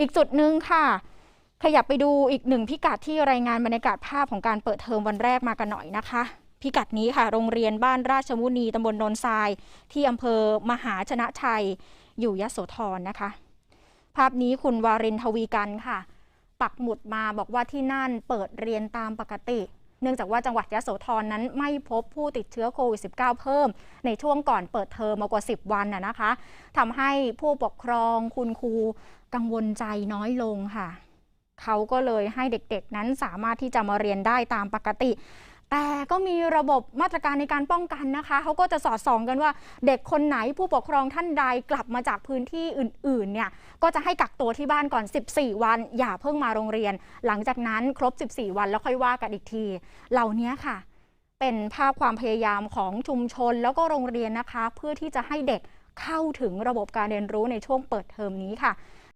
อีกจุดหนึ่งค่ะ ขยับไปดูอีกหนึ่งพิกัดที่รายงานบรรยากาศภาพของการเปิดเทอมวันแรกมากันหน่อยนะคะ พิกัดนี้ค่ะ โรงเรียนบ้านราชมุนีตำบลนนทราย ที่อำเภอมหาชนะชัย อยู่ยโสธรนะคะ ภาพนี้คุณวารินทวีกันค่ะ ปักหมุดมาบอกว่าที่นั่นเปิดเรียนตามปกติ เนื่องจากว่าจังหวัดยะโสธรนั้นไม่พบผู้ติดเชื้อโควิด -19 เพิ่ม ในช่วงก่อนเปิดเทอมมากว่า 10 วันน่ะนะคะทำให้ผู้ปกครองคุณครูกังวลใจน้อยลงค่ะ เขาก็เลยให้เด็กๆนั้นสามารถที่จะมาเรียนได้ตามปกติ แต่ก็มีระบบมาตรการในการป้องกันนะคะ เขาก็จะสอดส่องกันว่าเด็กคนไหนผู้ปกครองท่านใดกลับมาจากพื้นที่อื่นๆ เนี่ย ก็จะให้กักตัวที่บ้านก่อน 14 วัน อย่าเพิ่งมาโรงเรียน หลังจากนั้นครบ 14 วันแล้วค่อยว่ากันอีกที เหล่านี้ค่ะ เป็นภาพความพยายามของชุมชนแล้วก็โรงเรียนนะคะ เพื่อที่จะให้เด็กเข้าถึงระบบการเรียนรู้ในช่วงเปิดเทอมนี้ค่ะ